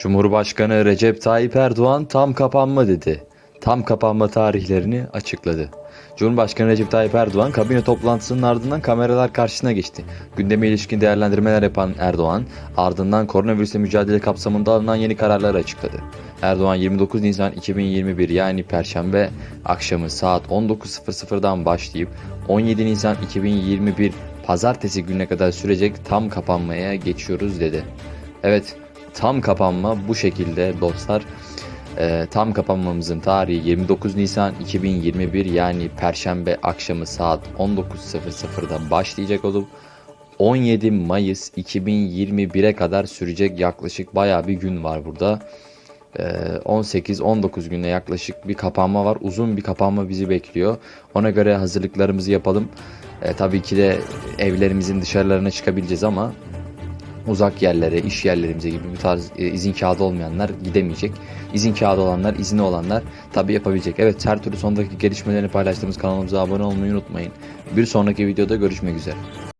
Cumhurbaşkanı Recep Tayyip Erdoğan tam kapanma dedi. Tam kapanma tarihlerini açıkladı. Cumhurbaşkanı Recep Tayyip Erdoğan kabine toplantısının ardından kameralar karşısına geçti. Gündeme ilişkin değerlendirmeler yapan Erdoğan, ardından koronavirüsle mücadele kapsamında alınan yeni kararları açıkladı. Erdoğan 29 Nisan 2021 yani Perşembe akşamı saat 19.00'dan başlayıp 17 Nisan 2021 Pazartesi gününe kadar sürecek tam kapanmaya geçiyoruz dedi. Evet tam kapanma bu şekilde dostlar. Ee, tam kapanmamızın tarihi 29 Nisan 2021 yani Perşembe akşamı saat 19.00'da başlayacak olup 17 Mayıs 2021'e kadar sürecek yaklaşık baya bir gün var burada. Ee, 18-19 günde yaklaşık bir kapanma var. Uzun bir kapanma bizi bekliyor. Ona göre hazırlıklarımızı yapalım. Ee, tabii ki de evlerimizin dışarılarına çıkabileceğiz ama uzak yerlere, iş yerlerimize gibi bu tarz e, izin kağıdı olmayanlar gidemeyecek. İzin kağıdı olanlar, izni olanlar tabii yapabilecek. Evet her türlü sondaki gelişmelerini paylaştığımız kanalımıza abone olmayı unutmayın. Bir sonraki videoda görüşmek üzere.